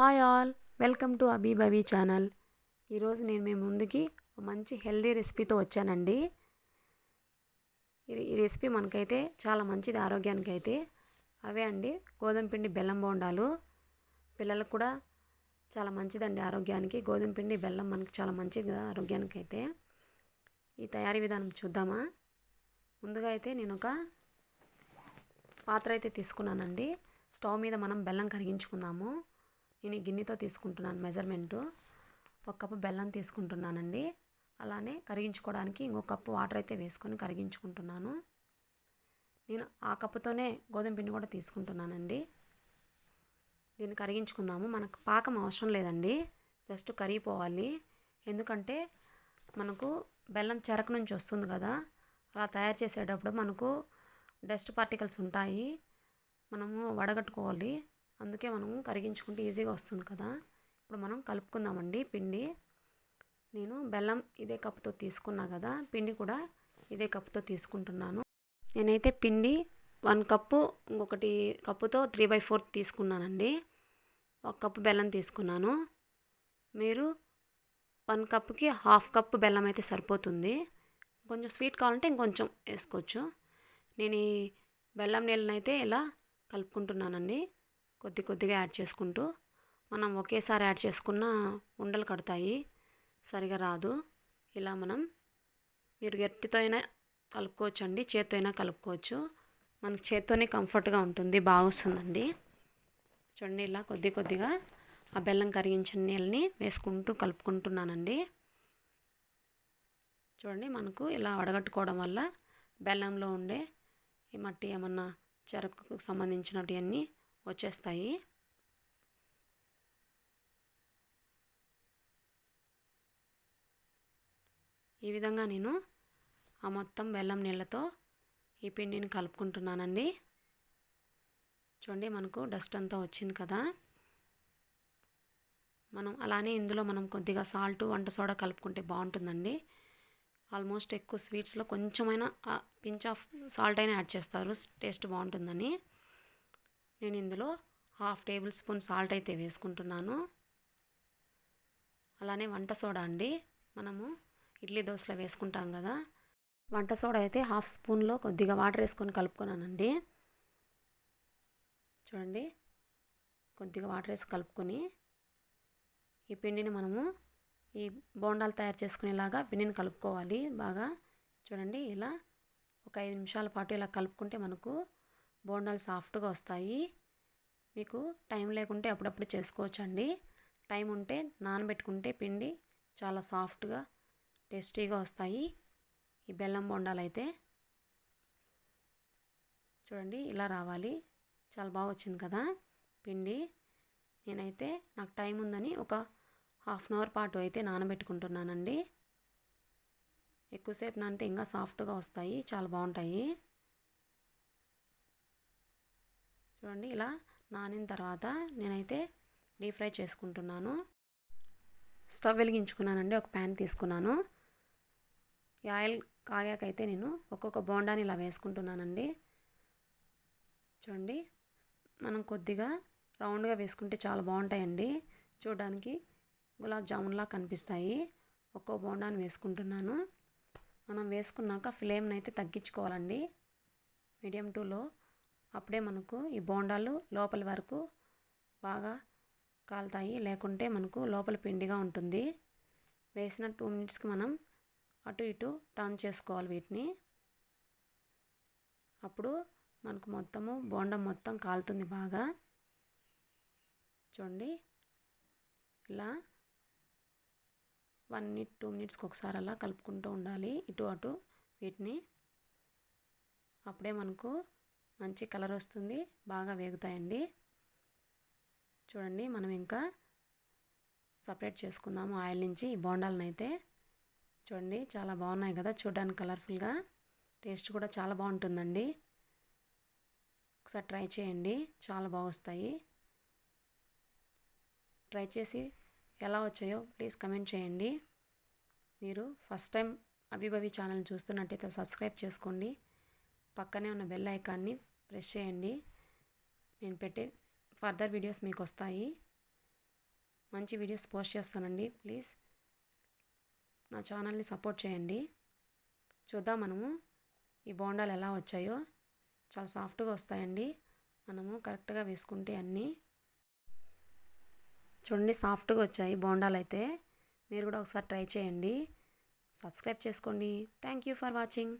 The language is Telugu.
హాయ్ ఆల్ వెల్కమ్ టు అబీ బబీ ఛానల్. ఈరోజు నేను మీ ముందుకి మంచి హెల్దీ రెసిపీతో వచ్చానండి. ఈ- ఈ రెసిపీ మనకైతే చాలా మంచిది ఆరోగ్యానికి అయితే అవే అండి గోధుమ పిండి బెల్లం బోండాలు. పిల్లలకు కూడా చాలా మంచిదండి ఆరోగ్యానికి. గోధుమ పిండి బెల్లం మనకి చాలా మంచిది కదా ఆరోగ్యానికి అయితే ఈ తయారీ విధానం చూద్దామా? ముందుగా అయితే నేను ఒక పాత్ర అయితే తీసుకున్నానండి. స్టవ్ మీద మనం బెల్లం కరిగించుకుందాము. నేను గిన్నెతో తీసుకుంటున్నాను మెజర్మెంటు. ఒక కప్పు బెల్లం తీసుకుంటున్నానండి. అలానే కరిగించుకోవడానికి ఇంకో కప్పు వాటర్ అయితే వేసుకొని కరిగించుకుంటున్నాను. నేను ఆ కప్పుతోనే గోధుమ పిండి కూడా తీసుకుంటున్నానండి. దీన్ని కరిగించుకుందాము. మనకు పాకం అవసరం లేదండి. జస్ట్ కరిగిపోవాలి. ఎందుకంటే మనకు బెల్లం చెరకు నుంచి వస్తుంది కదా. అలా తయారు చేసేటప్పుడు మనకు డస్ట్ పార్టికల్స్ ఉంటాయి. మనము వడగట్టుకోవాలి. అందుకే మనం కరిగించుకుంటే ఈజీగా వస్తుంది కదా. ఇప్పుడు మనం కలుపుకుందామండి పిండి. నేను బెల్లం ఇదే కప్పుతో తీసుకున్నా కదా పిండి కూడా ఇదే కప్పుతో తీసుకుంటున్నాను. నేనైతే పిండి వన్ కప్పు ఇంకొకటి కప్పుతో త్రీ బై ఫోర్త్ తీసుకున్నానండి. ఒక కప్పు బెల్లం తీసుకున్నాను. మీరు వన్ కప్కి హాఫ్ కప్పు బెల్లం అయితే సరిపోతుంది. కొంచెం స్వీట్ కావాలంటే ఇంకొంచెం వేసుకోవచ్చు. నేను ఈ బెల్లం నీళ్ళని అయితే ఇలా కలుపుకుంటున్నానండి. కొద్ది కొద్దిగా యాడ్ చేసుకుంటూ మనం ఒకేసారి యాడ్ చేసుకున్న ఉండలు కడతాయి. సరిగా రాదు. ఇలా మనం మీరు గట్టితో అయినా కలుపుకోవచ్చు అండి చేత్తో అయినా కలుపుకోవచ్చు. మనకి చేత్తోనే కంఫర్ట్గా ఉంటుంది బాగా వస్తుందండి చూడండి ఇలా కొద్ది కొద్దిగా ఆ బెల్లం కరిగించిన నీళ్ళని వేసుకుంటూ కలుపుకుంటున్నానండి. చూడండి మనకు ఇలా వడగట్టుకోవడం వల్ల బెల్లంలో ఉండే ఈ మట్టి ఏమన్నా చెరకుకు సంబంధించినవన్నీ వచ్చేస్తాయి. ఈ విధంగా నేను ఆ మొత్తం బెల్లం నీళ్ళతో ఈ పిండిని కలుపుకుంటున్నానండి. చూడండి మనకు డస్ట్ అంతా వచ్చింది కదా. మనం అలానే ఇందులో మనం కొద్దిగా సాల్ట్ వంట సోడా కలుపుకుంటే బాగుంటుందండి. ఆల్మోస్ట్ ఎక్కువ స్వీట్స్లో కొంచెమైనా పించ్ ఆఫ్ సాల్ట్ అయినా యాడ్ చేస్తారు టేస్ట్ బాగుంటుందని. నేను ఇందులో హాఫ్ టేబుల్ స్పూన్ సాల్ట్ అయితే వేసుకుంటున్నాను. అలానే వంట సోడా అండి. మనము ఇడ్లీ దోశలో వేసుకుంటాం కదా. వంట సోడా అయితే హాఫ్ స్పూన్లో కొద్దిగా వాటర్ వేసుకొని కలుపుకున్నానండి. చూడండి. కొద్దిగా వాటర్ వేసి కలుపుకొని ఈ పిండిని మనము ఈ బోండాలు తయారు చేసుకునేలాగా పిండిని కలుపుకోవాలి బాగా. చూడండి ఇలా ఒక ఐదు నిమిషాల పాటు ఇలా కలుపుకుంటే మనకు బోండాలు సాఫ్ట్గా వస్తాయి. మీకు టైం లేకుంటే అప్పుడప్పుడు చేసుకోవచ్చండి. టైం ఉంటే నానబెట్టుకుంటే పిండి చాలా సాఫ్ట్గా టేస్టీగా వస్తాయి. ఈ బెల్లం బొండాలు అయితే చూడండి ఇలా రావాలి. చాలా బాగా వచ్చింది కదా పిండి. నేనైతే నాకు టైం ఉందని ఒక హాఫ్ అన్ అవర్ పాటు అయితే నానబెట్టుకుంటున్నానండి. ఎక్కువసేపు నానితే ఇంకా సాఫ్ట్గా వస్తాయి. చాలా బాగుంటాయి. చూడండి ఇలా నానిన తర్వాత నేనైతే డీప్ ఫ్రై చేసుకుంటున్నాను. స్టవ్ వెలిగించుకున్నానండి ఒక ప్యాన్ తీసుకున్నాను. ఈ ఆయిల్ కాగాకైతే నేను ఒక్కొక్క బోండాని ఇలా వేసుకుంటున్నానండి. చూడండి మనం కొద్దిగా రౌండ్గా వేసుకుంటే చాలా బాగుంటాయండి. చూడడానికి గులాబ్ జామున్లా కనిపిస్తాయి. ఒక్కో బోండాని వేసుకుంటున్నాను. మనం వేసుకున్నాక ఫ్లేమ్ని అయితే తగ్గించుకోవాలండి. మీడియం టూలో అప్పుడే మనకు ఈ బోండాలు లోపలి వరకు బాగా కాలుతాయి. లేకుంటే మనకు లోపల పిండిగా ఉంటుంది. వేసిన టూ మినిట్స్కి మనం అటు ఇటు టర్న్ చేసుకోవాలి వీటిని. అప్పుడు మనకు మొత్తము బోండం మొత్తం కాలుతుంది బాగా. చూడండి. ఇలా వన్ మినిట్ టూ మినిట్స్కి ఒకసారి అలా కలుపుకుంటూ ఉండాలి. ఇటు అటు వీటిని. అప్పుడే మనకు మంచి కలర్ వస్తుంది. బాగా వేగుతాయండి. చూడండి మనం ఇంకా సపరేట్ చేసుకుందాము ఆయిల్ నుంచి ఈ బోండాలను అయితే. చూడండి చాలా బాగున్నాయి కదా చూడడానికి కలర్ఫుల్గా. టేస్ట్ కూడా చాలా బాగుంటుందండి. ఒకసారి ట్రై చేయండి చాలా బాగొస్తాయి ట్రై చేసి ఎలా వచ్చాయో ప్లీజ్ కమెంట్ చేయండి. మీరు ఫస్ట్ టైం అభిభవి ఛానల్ చూస్తున్నట్టయితే సబ్స్క్రైబ్ చేసుకోండి. పక్కనే ఉన్న బెల్ ఐకాన్ని ప్రెస్ చేయండి. నేను పెట్టే ఫర్దర్ వీడియోస్ మీకు వస్తాయి మంచి వీడియోస్ పోస్ట్ చేస్తానండి ప్లీజ్ నా ఛానల్ని సపోర్ట్ చేయండి. చూద్దాం మనము ఈ బోండాలు ఎలా వచ్చాయో. చాలా సాఫ్ట్గా వస్తాయండి. మనము కరెక్ట్గా వేసుకుంటే అన్నీ. చూడండి సాఫ్ట్గా వచ్చాయి బోండాలు అయితే. మీరు కూడా ఒకసారి ట్రై చేయండి. సబ్స్క్రైబ్ చేసుకోండి. Thank you for watching